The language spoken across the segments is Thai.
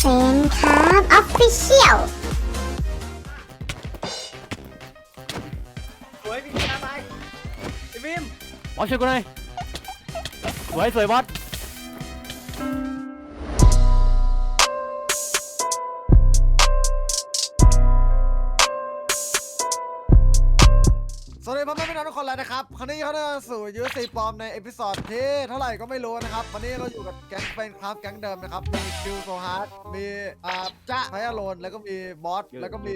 เซนครับออฟฟิเชียลสวยพี่ชนะไปไอ้บิมบอสช่วยกูหน่อยสวยสวยบอสสวัส นะครับครั้งนี้เขาจะสู่ยูซีปอมในเอพิซอดที่เท่าไหร่ก็ไม่รู้นะครับ วันนี้เราอยู่กับแก๊งเฟนครับแก๊งเดิมนะครับ มีคิวโซฮาร์ดมีอ่าจ๊ะไพอโลนแล้วก็มีบอส แล้วก็มี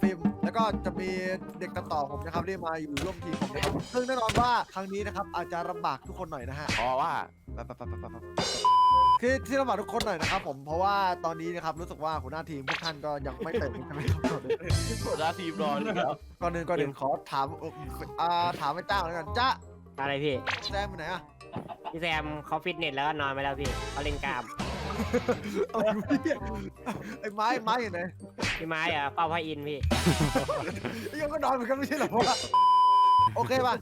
ฟิล์มแล้วก็จะมีเด็กตัดต่อผมนะครับที่มาอยู่ร่วมทีมผมนะครับซึ่งแน่นอนว่าครั้งนี้นะครับอาจจะลำบากทุกคนหน่อยนะฮะ เพราะว่าไปไปไปไปไปไป คือที่ลำบากทุกคนหน่อยนะครับผมเพราะว่าตอนนี้นะครับรู้สึกว่าหัวหน้าทีมพวกท่านก็ยังไม่เต็มใช่ไหมครับหัวหน้าทีมรอเลยครับก่อนอื่นก่อนอื่นขอถามเอ่ออ่าถามไอ้จ้าก่อนแล้วกันจ้าอะไรพี่แซมไปไหนอะพี่แซมเขาฟิตเนสแล้วก็นอนไปแล้วพี่เขาเล่นกล้ามเอาอยู่พี่ไอ้ไม้ไม้อยู่ไหนพี่ไม้อะเป้าพระอินทร์พี่ไอ้ยังก็นอนเหมือนกันไม่ใช่เหรอวะ โอเคป่ะ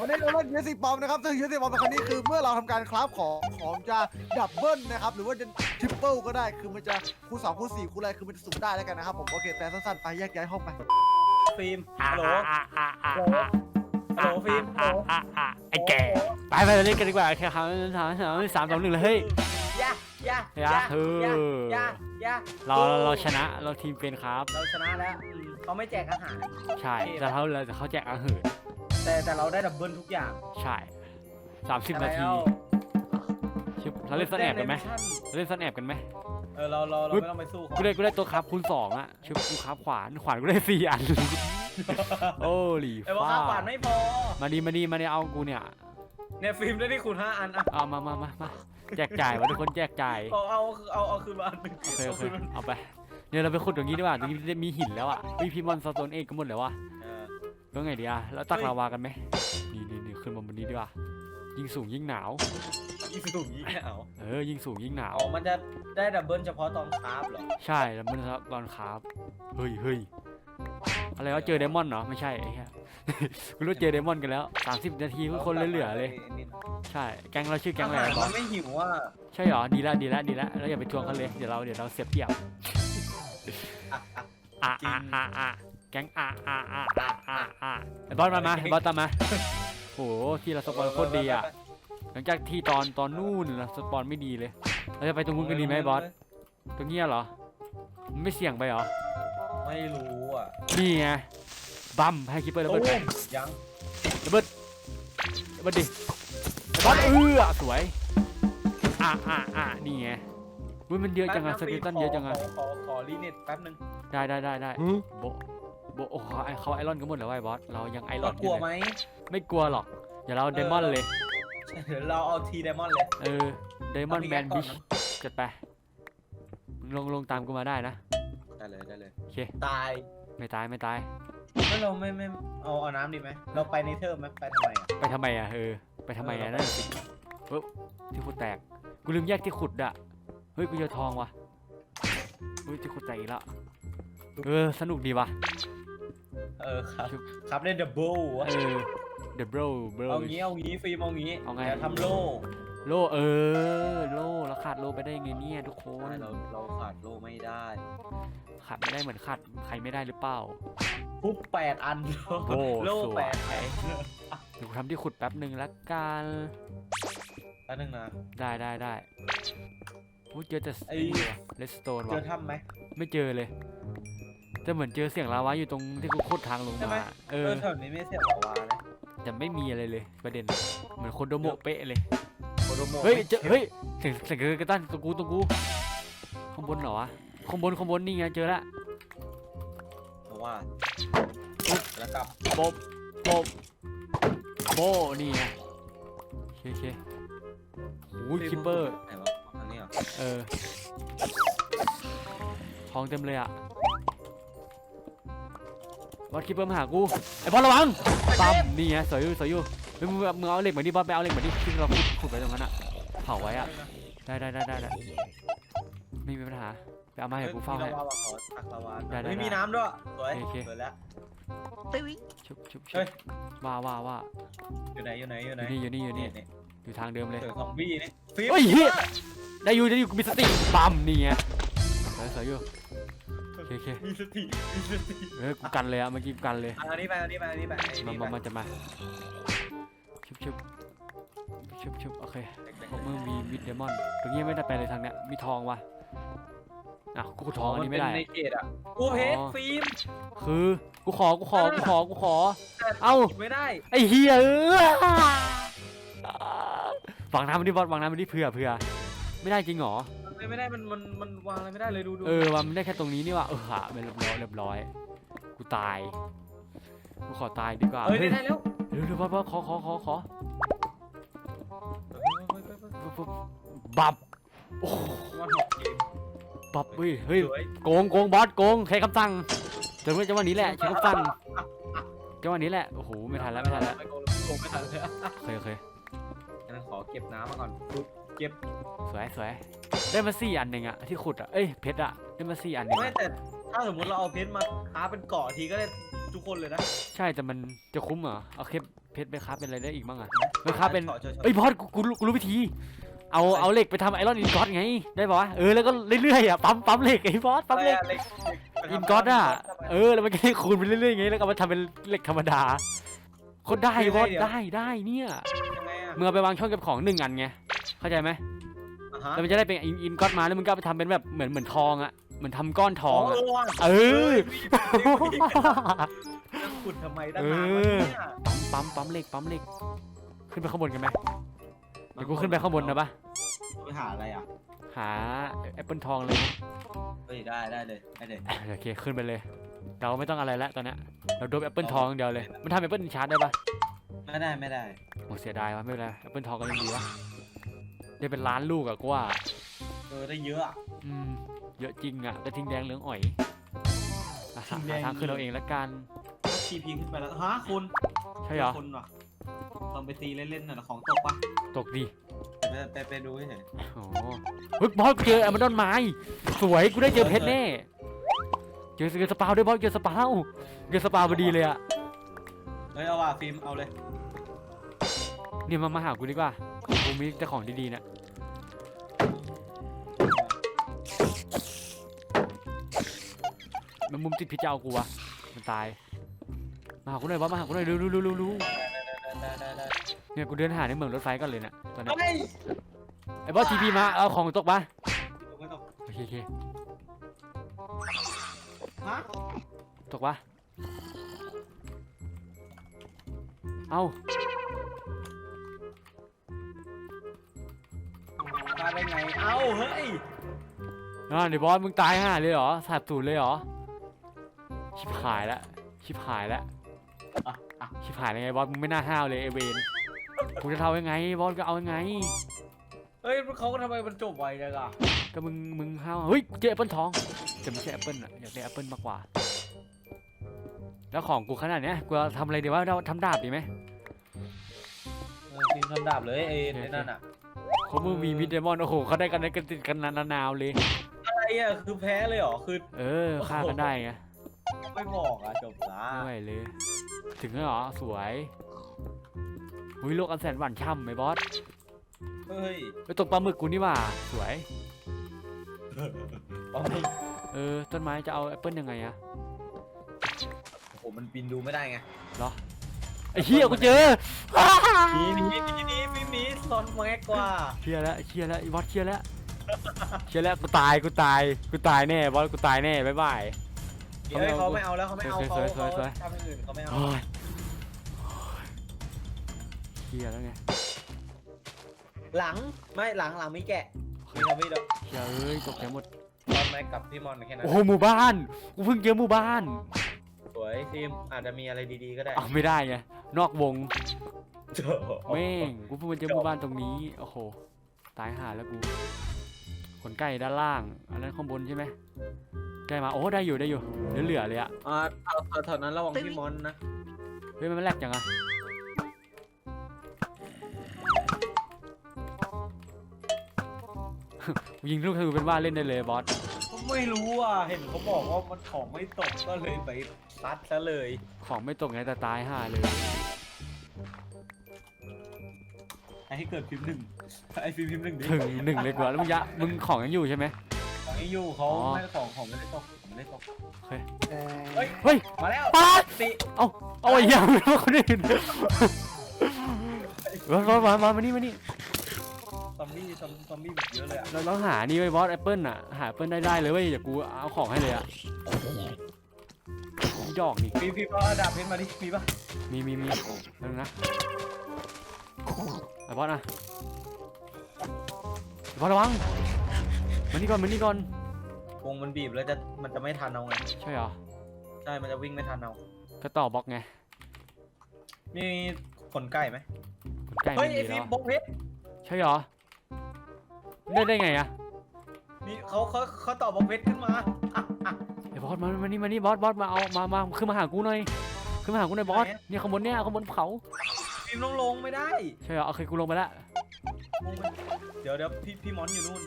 วันนี้เราเล่นยูซีปอมนะครับซึ่งยูซีปอมในครั้งนี้คือเมื่อเราทำการคราฟของของจะดับเบิลนะครับหรือว่าจะทริปเปิลก็ได้คือมันจะคูณสองคูณสี่คูณอะไรคือมันจะสุ่มได้แล้วกันนะครับผมโอเคแต่สั้นๆไปแยกย้ายห้องไปฟิล์มอะฮัลโหลอะอะอะฮัลโหลอะฮัลโหลฟิล์มฮัลอะโหลอะอะไอ้แก่ไปไปเล่นกันดีกว่าแค่ครั้งสามสามสามสองหนึ่งเลยเฮ้ยยะยะยะเออยะยะเราเราชนะเราทีมเป็นครับ เราชนะแล้วอืมเขาไม่แจกอาหารใช่แต่เขาเลยแต่เขาแจกอาหาร แต่แต่เราได้ดับเบิลทุกอย่างใช่สามสิบนาทีแล้วชิบเราเล่นซ่อนแอบกันไหมแต้ใเราเล่นซ่อนแอบกันไหมเออเราเราเราอุ๊ยไม่ต้องไปสู้เขากูได้กูได้ตัวครับคูณสองอะชิบกูครับขวานขวานกูได้สี่อันโอ้หลีแต่ว่าฟ้าค่าขวานไม่พอมาดีมาดีมาดีเอากูเนี่ยเนี่ยฟิล์มได้ที่คูณห้าอันอะเอามามามามาแจกจ่ายวะทุกคนแจกจ่ายเอาเอาเอาเอาคืนมาอันหนึ่งโอเคโอเอาเคคืนมาเอาไปเนี่ยเราไปขุดตรงนี้ดีกว่าตรงนี้มีหินแล้วอะมีพีมอนสโตนเองก็หมดแล้ววะเออ แล้วไงดีอะแล้วตักเฮ้ยลาวากันไหมนี่นี่นี่ขึ้นมาบนนี้ดีกว่ายิ่งสูงยิ่งหนาว ยิ่งสูงยิ่งเอาเออยิ่งสูงยิ่งหนาวอ๋อมันจะได้ดับเบิลเฉพาะตอนคราฟเหรอใช่แล้วมันตอนคราฟเฮ้ยเฮ้ยอะไรวะเจอไดมอนด์เหรอไม่ใช่ไอ้เหี้ยกูรู้เจอไดมอนด์กันแล้ว 30 นาทีทุกคนเหลือๆเลย ใช่แก๊งเราชื่อแก๊งอะไรอาหารบอมัสนไม่หิวอะใช่เหรอดีละดีละดีละเราอย่าไปทวงเขาเลยเดี๋ยวเราเดี๋ยวเราเสียเปรียบอะอะอะอะ แก๊งอะอะอะอะอะอะไอ้บอสมามาไอ้บอสตามมาโหที่เราสปอนโคตรดีอะหลังจากที่ตอนตอนนู่นนะสปอนไม่ดีเลยเราจะไปตรงนู้นกันดีไหมบอสตรงเนี้ยเหรอมันไม่เสี่ยงไปเหรอไม่รู้อะนี่ไงบัมให้คิปเปอร์ระเบิดไปตุ้มยังระเบิดระเบิดดิบอสเอื้อสวยอะอะอะนี่ไงอุ้ยมันเยอะจังอะสแป๊บเกนะตันเยอะจังอะขขอขอรีเน็ตแป๊บนึงได้ได้ได้ได้โบะ โบะโอ้โหไอเขาไอรอนกันหมดแล้วไอ้บอส เรายังไอรเราอนอกลัยู่วเลยไหมไม่กลัวหรอก เดี๋ยวเราเดมอนเลย เดี๋ยวเราเอาทีไดมอนด์เลย เออ เดมอนเอาแมนก่บินชนะจัดไปมึงลงลงตามกูมาได้นะ ได้เลยได้เลย โอเค ตายไม่ตายไม่ตาย แล้วเราไม่ไม่เอาเอาน้ำดีไหมเราไปในเทอร์ไหมไปทำไมอะไปทำไมอะเออ ไปทำไมอะเออนั่นสิปึ๊บที่ขุดแตก กูลืมแยกที่ขุดอะ เฮ้ย กูเจอทองว่ะเฮ้ยที่ขุดแตกอีกแล้วเออ สนุกดีว่ะ เออครับชุบครับได้ดับเบิลเออ the bro bro เอางี้เอางี้ฟิล์มเอางี้เอาไงอย่าทำโล่โลเออ โลเราขาดโลไปได้ไงเนี่ยทุกคนเราเราขาดโล่ไม่ได้ขาดไม่ได้เหมือนขาดใครไม่ได้หรือเปล่า ปุ๊บแปดอันโอ้โล่สวแปยดอันเดี๋ยวกูทำที่ขุดแป๊บหนึ่งละกันแป๊บนึงนะ ได้ได้ได้โอ้ยเจอแต่ไอ้ เลสโตนเจว่ะอถ้ำไหมไม่เจอเลย แต่เหมือนเจอเสียงลาวาอยู่ตรงที่กูโคตรทางลงใช่ไหม มา เอเอออแถวนี้ไม่เสียหรอวานะแต่ไม่มีอะไรเลยประเด็น เหมือนคนโดโมะเป๊ะเลย โคโดโมะเฮ้ยเจอเฮ้ยเสียงเสียงกระตันตรงกูตรงกูข้างบนเหรอวะข้างบนข้างบนนี่ไงเจอละเพราะว่าแล้วกลับโบะโบะโบะนี่ไงโอเคโอเคโอ้ยคิปเปอร์ ไหนวะอันนี้เหรอเออทองเต็มเลยอะ วัดคิปเปอร์มาหากูไอ้บอลระวังปั๊มนี่ไงสวยอยู่สวยอยู่เฮ้ยมึงมึงเอาเหล็กเหมือนที่บอลไปเอาเหล็กเหมือนที่ที่เราขุดขุดไปตรงนั้นอะเผาไว้อะได้ได้ได้ได้ได้ไม่มีปัญหาไปเอามาให้กูเฝ้าให้มีลาวาขอตักลาวาได้ได้ไม่มีได้น้ำด้วยสวยโอเค สวยแล้วชุบชุบเฮ้ชุบย ว่าว่าว่าอยู่ไหนอยู่ไหนอยู่ไหอนยู่นี่อยู่นี่อยู่นี่นี่อยู่ทางเดิมเลย เจอซอมบี้นี่ฟิล์มเฮ้ยเหี้ย ได้อยู่ได้อยู่กูมีสติปั๊มนี่ไงวยสวยอยู่โอ เคโอเคมีสติมีสติเออกูกันเลยอะเมื่อกี้กูกันเลยอันนี้ไปอันนี้ไปอันนี้ไปอันนี้มาไปมามาจะมาชุบชุบชุบชุบโอเคพวกมึงมีวิดเดมอนตรงนี้ไม่ได้ไปเลยทางเนี้ยมีทองวะอะกูทองอันนี้ไม่ได้นเป็นในเกตอะกูเพชรอ๋อฟิล์มคือกูขอกูขอกูขอกูขอ เอ้า ไม่ได้ไอ้เฮียเออฝังน้ำมันดิบอสฝังน้ำมันดิเผื่อเผื่อไม่ได้จริงเหรอ ไม่ได้มันมันมันวางอะไรไม่ได้เลยดูดูเออว่ามันได้แค่ตรงนี้นี่ว่ะเออหะเป็นเรียบร้อยเรียบร้อย กูตาย กูขอตายดีกว่าเฮ้ยเฮ้ยได้แล้วเร็วเร็วบอสบอสขอขอขอขอปุ๊บปุ๊บบับโอ้โหวันหกเกมบับเฮ้ยเฮ้ยสวยโกงโกงบอสโกงใครคำสั่งจังหวะจังหวะนี้แหละใช้คำสั่งจังหวะนี้แหละโอ้โหไม่ทันแล้วไม่ทันแล้วไม่โกงโกงไม่ทันเลยโอเคโอเค งั้นขอเก็บน้ำมาก่อนปุ๊บเก็บสวยสวยได้มาสี่อันหนึ่งอะที่ขุดอะเอ้ยเพชรอะได้มาสี่อันหนึ่งไม่อะแต่ถ้าสมมติเราเอาเพชรมาหาเป็นเกาะทีก็ได้ทุกคนเลยนะใช่แต่มันจะคุ้มเหรอเอาเพชรเพชรไปค้าเป็นอะไรได้อีกบ้างอะไม่ครับเป็น กาะเฉยๆเอ้ยบอสกูกูรู้กูรู้วิธี เอาเอาเหล็กไปทำไอรอนอินกอตไงได้ปะวะเออแล้วก็เรื่อยๆอะปั๊มปั๊มเหล็กไอ้บอสปั๊มเหล็กอะไรอะเหล็กอินกอตอะเออแล้วมันก็ให้คูณไปเรื่อยๆไงแล้วก็เอามาทำเป็นเหล็กธรรมดาคนได้บอสได้ได้เนี่ย ยังไงอะ มึงเอาไปวางช่องเก็บของหนึ่งอันไงเข้าใจไหมอ่าฮะแล้วมันจะได้เป็นอินอินกอตมาแล้วมึงก็เอาไปทำเป็นแบบเหมือนเหมือนทองอะเหมือนทำก้อนทองอะเออว่ะเออ จะขุดทำไมตั้งนานวะเนี่ยปั๊มปั๊มเหล็กปั๊มเหล็กขึ้นไปข้างบนกันไหมเดี๋ยวกูขึ้นไปข้างบนนะปะไปหาอะไรอะหาแอปเปิลทองเลยนะเฮ้ยได้ได้เลยได้เลยโอเคขึ้นไปเลย เราไม่ต้องอะไรแล้วตอนเนี้ยเราโดบแอปเปิลทองอย่างเดียวเลยมันทำแอปเปิลชาร์จได้ปะไม่ได้ไม่ได้โอ้ เสียดายวะไม่เป็นไรแอปเปิลทองก็ยังดีวะได้เป็นล้านลูกอะกูว่าเออได้เยอะอะอืมเยอะจริงอะกระทิงแดงเหลืองอ๋อยอะหาทิงแดงหาทางขึ้นเราเองละกันทีพีขึ้นไปแล้วฮะคุณใช่เหรอคนว่ะลองไปตีเล่นๆหน่อยของตกปะตกดีไปไปไปดูเฉยอ๋อเฮ้ยบอสกูเจอแอมดอนไม้สวยกูได้เจอเพชรแน่เจอเจอสปาวด้วยบอสเจอสปาวเจอสปาวพอดีเลยอะเฮ้ยเอาว่ะฟิล์มเอาเลย เนี่ยมามาหากูดีกว่ากูมีแต่ของดีๆเนี่ยมันมุมติดพิษจะเอากูวะมันตาย มาหากูหน่อยบอสมาหากูหน่อยเร็วเร็วเร็วเร็วเร็วได้ได้ได้เนี่ยกูเดินหาในเมืองรถไฟก่อนเลยเนี่ยตอนเนี้ยเฮ้ยไอ้บอสทีพีมาเอาของตกปะไม่ตกโอเคโอเคฮะตกปะเอาาได้ไง เอ้าเฮ้ยอ่าเดี๋ยวบอสมึงตายห่าเลยเหรอสาบสูญเลยเหรอ ชิบหายละ ชิบหายละ อะอะชิบหายยังไงบอสมึงไม่น่าห้าวเลยไอเวนกูจะทำยังไงบอสก็เอายังไง เฮ้ยเขาก็ทำไมมันจบไวจังอะก็มึงมึงห้าวเฮ้ยเจอแอปเปิลทองแต่ไม่ใช่แอปเปิลอะอยากได้แอปเปิลมากกว่า แล้วของกูขนาดเนี้ยกูทำอะไรดีวะเราทำดาบดีไหมเออฟิล์มทำดาบเลยไอ้ไอ้นั่นอะ เขามึงมีมิดเดมอนโอ้โหเขาได้กันได้กันติดกันนานๆเลย อะไรอะคือแพ้เลยเหรอคือเออฆ่ากันได้ไงไม่บอกอะจบละไม่ไหวเลย ถึงแล้วเหรอสวยหุยโลกอันแสนหวานช่ำไหมบอสเฮ้ยไปตกปลาหมึกกูนี่หว่าสวยโอ้โหเออต้นไม้จะเอาแอปเปิลยังไงอะมันบินดูไม่ได้ไง ไอ้เหี้ยกูเจอมีมีมีมีมีมีซอนแม็กกว่าเชียแล้วเชียแล้วไอ้บอสเชียแล้วเชียแล้วกูตายกูตายกูตายแน่บอสกูตายแน่บ๊ายบายเฮ้ยเขาไม่เอาแล้วเขาไม่เอาเขาเขาทำอย่างอื่นเขาไม่เอา โอ้ยเชียแล้วไงหลังไม่หลังหลังมีแกะมีทำไม่ดอกเชียเอ้ยตกใจหมด ซอนแม็กกับพี่มอนแค่นั้นโอ้โหหมู่บ้าน กูเพิ่งเจอหมู่บ้านสวยทีมอาจจะมีอะไรดีๆก็ได้ เอาไม่ได้ไง นอกวงเจ้าแม่งกูเพิ่งมาเจอหมู่บ้านตรงนี้โอ้โหตายห่าแล้วกูขนไก่ด้านล่าง อันนั้นข้างบนใช่ไหมใกล้มาโอ้ได้อยู่ได้อยู่เหลือๆเลยอะอ่าเอาเอาแถวนั้นระวังพี่มอนนะเฮ้ยมันไม่แลกจังอะกูยิงลูกธนูเป็นว่าเล่นได้เลยบอสไม่รู้อะเห็นเขาบอกว่ามันของไม่ตกก็เลยไปซัดซะเลย ของไม่ตกไงแต่ตายห่าเลย ให้เกิดพิมพ์หนึ่งไอฟิล์มพิมพ์หนึ่งดิถึงหนึ่งเลยกว่าแล้วมึงยะมึงของยังอยู่ใช่ไหมไม่อยู่เขาอ๋อ ไม่ได้ของของไม่ได้ตกของไม่ได้ตกเอ่อเฮ้ยเฮ้ยมาแล้วป๊าดติเอาเอาไอ้ยังไม่คนอื่นมามามามามานี่มานี่ซอมบี้ซอมซอมบี้แบบเยอะเลยอะเราเราหานี่ไว้บอสแอปเปิลอะหาแอปเปิลได้ได้เลยเว้ยเดี๋ยวกูเอาของให้เลยอะดอกนี่พี่พี่เอาดาบเพชรมาดิมีปะมีมีมีนึงนะ ไอ้บอสนะไอ้บอสระวังมานี่ก่อนมานี่ก่อนวงมันบีบแล้วจะมันจะไม่ทันเอาไงใช่เหรอใช่มันจะวิ่งไม่ทันเอาก็ต่อบล็อกไงมีขนไก่ไหมคนใกล้เฮ้ไม่ยไอมีฟิแล้ล์วมบกเพชรใช่เหรอได้ได้ไงอะนี่เขาเขาเขาต่อบกเพชรขึ้นมาอะอะไอ้บอสมามานี่มานี่บอสบอสมาเอามามาขึ้นมาหากูหน่อยขึ้นมาหากูหน่อยบอสไหนอะเนี่ยข้างบนเนี่ยข้างบนเขา ฟิล์มลงลงไม่ได้ใช่เหรอโอเคกูลงไปแล้วลงไม่เดี๋ยวเดี๋ยวพี่พี่มอนอยู่นู่น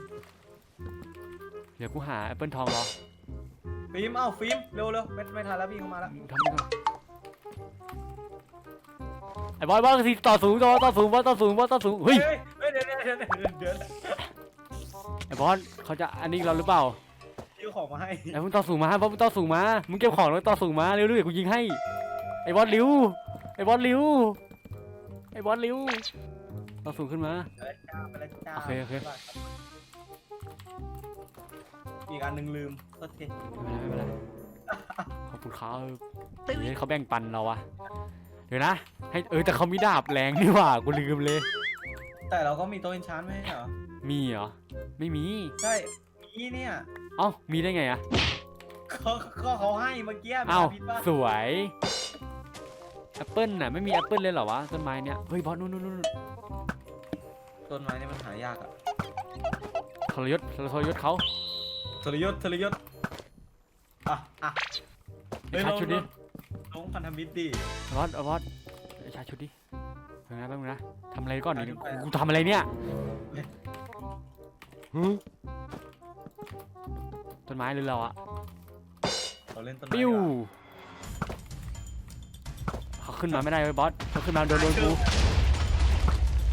เดี๋ยวกูหาแอปเปิลทองรอฟิล์มเอ้าฟิล์มเร็วเร็วไม่ไม่ทันแล้วพี่เข้ามาแล้วทำนี่ก่อนไอ้บอสบอสสิต่อสูงต่อต่อสูงบอสต่อสูงบอสต่อสูงเฮ้ยเฮ้ยเฮ้ยเดี๋ยวเดี๋ยวเดี๋ยวเดี๋ยวเดี๋ยวไอ้บอสเขาจะอันนี้เราหรือเปล่าพี่เอาของมาให้ไอ้มึงต่อสูงมาบอสมึงต่อสูงมามึงเก็บของแล้วต่อสูงมาเร็วๆเดี๋ยวกูยิงให้ไอ้บอสเร็วไอ้บอสเร็วไอ้บอสเร็วต่อสูงขึ้นมา ไปแล้วจ้าไปแล้วจ้าโอเคโอเคอีกอันหนึ่งลืมโทษทีไม่เป็นไรไม่เป็นไรขอบคุณเขาเฮ้ยเขาแบ่งปันเราอะเดี๋ยวนะ ให้เออแต่เขามีดาบแรงนี่หว่ากูลืมเลย แต่เราก็มีโต๊ะอินชานไม่ใช่เหรอ มีเหรอ ไม่มี ใช่ มีเนี่ย เอ้ามีได้ไงอะเขาเขาเขาให้เมื่อกี้เอ้าพิดว่าสวย แอปเปิลน่ะไม่มีแอปเปิลเลยเหรอวะต้นไม้เนี่ยเฮ้ยบอสนู่นนู่นนู่นต้นไม้เนี่ยมันหายากอะทรยศทรยศเขาทรยศทรยศอะอะไอ้ชาร์จชุดดิลงพันธมิตรดิบอสเอาบอสไอ้ชาร์จชุดดิเป็นไงบ้างนะทำอะไรก่อนชาร์จดิชุดไปอะกูทำอะไรเนี่ยหือต้นไม้หรือเราอะเราเล่นต้นไม้ปิ้วดีกว่าเขาขึ้นมาไม่ได้เว้ยบอสเขาขึ้นมาโดนโดนกู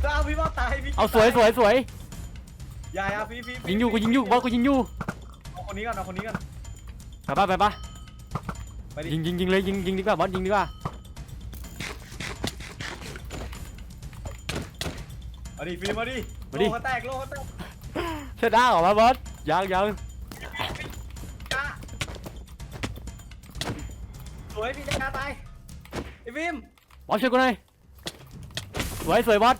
จ้าพี่ว่าตายพี่เอาสวยสวยสวยอย่าอย่าพี่พี่พี่ยิงอยู่กูยิงอยู่บอสกูยิงอยู่เอาคนนี้ก่อนเอาคนนี้ก่อนไปปะไปปะไปดิยิงยิงยิงเลยยิงยิงดีกว่าบอสยิงดีกว่าเอาดิฟิล์มมาดิมาดิโลกเขาแตกโลกเขาแตกเชิดได้เหรอวะบอสยังยังจ้าสวยพี่จ้าตาย ไอ้ฟิล์มบอสช่วยกูหน่อยสวยสวยบอส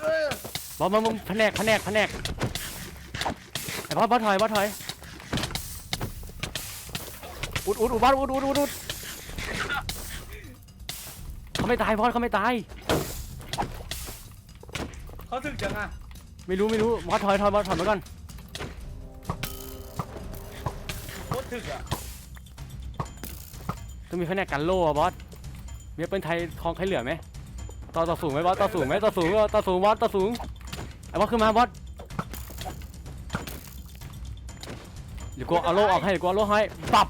เออบอสมามึงแผนกแผนกแผนกไอ้บอสบอสถอยบอสถอยอุดอุดอุดบอสอุดอุดอุดอุดเขาไม่ตายบอสเขาไม่ตาย เขาถึกจังอะไม่รู้ไม่รู้บอสถอยถอยบอสถอยมาก่อน ถึกอะต้องมีแผนกกันโล่อะบอสมีเป็นไทยทองใครเหลือไหมต่อต่อสูงไหมบอสต่อสูงไหมต่อสูงต่อสูงบอสต่อสูงไอ้บอสขึ้นมาบอสเดี๋ยวกูเอาโล่ออกให้เดี๋ยวกูเอาโล่ให้ปับ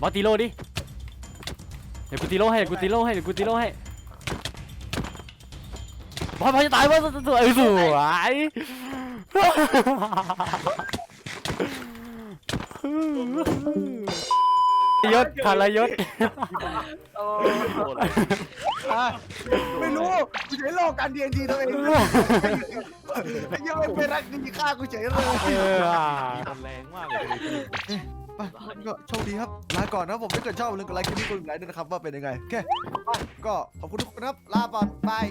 บอสตีโร่ดิเดี๋ยวกูตีโร่ให้เดี๋ยวกูตีโร่ให้เดี๋ยวกูตีโร่ให้บ อสบอสจะตายบอสสวยสวยยศพารยศ อะไม่รู้กูใช้โลกการดีเอ็นดีตัวเองไอ้เหี้ยังไม่เป็นรักดีฆ่ากูเฉยเลยเออมันแรงมากเลยไปก็โชคดีครับลาก่อนนะครับผมถ้าเกิดชอบอย่าลืมกดไลค์คลิปนี้กดไลค์ด้วยนะครับว่าเป็นยังไงโอเคไปก็ขอบคุณทุกคนครับลาก่อนบาย